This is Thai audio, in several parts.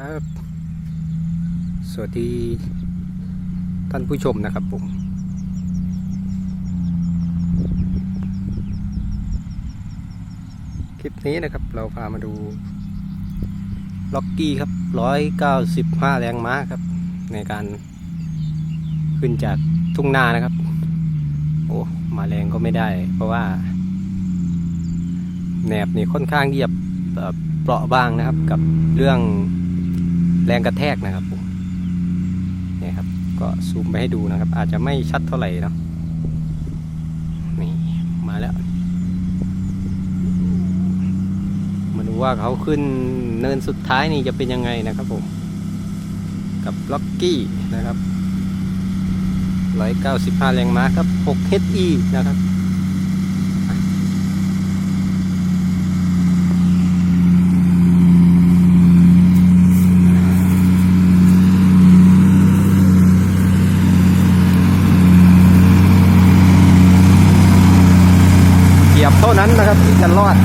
ครับสวัสดีท่านผู้ชมนะครับผม คลิปนี้นะครับเราพามาดูล็อกกี้ครับร้อยเก้าสิบห้าแรงม้าครับ ในการขึ้นจากทุ่งนานะครับ โอ้มาแรงก็ไม่ได้ เพราะว่าแหนบนี่ค่อนข้างที่จะเอ่อเปราะบางนะครับกับเรื่อง แรงกระแทกนะครับผมนี่ครับ ก็ซูมไปให้ดูนะครับ อาจจะไม่ชัดเท่าไหร่เนาะนี่มาแล้วมาดูว่าเขาขึ้นเนินสุดท้ายนี่จะเป็นยังไงนะครับผม กับล็อกกี้นะครับ195 แรงม้าครับ 6 HE นะครับ ยียบเท่านั้นนะครับที่จะรอด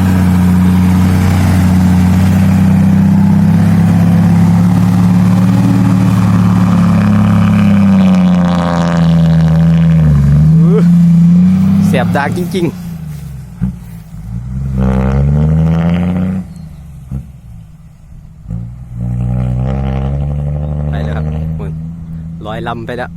เสียบดากจริงๆไปแล้วครับคุณลอยลำไปแล้ว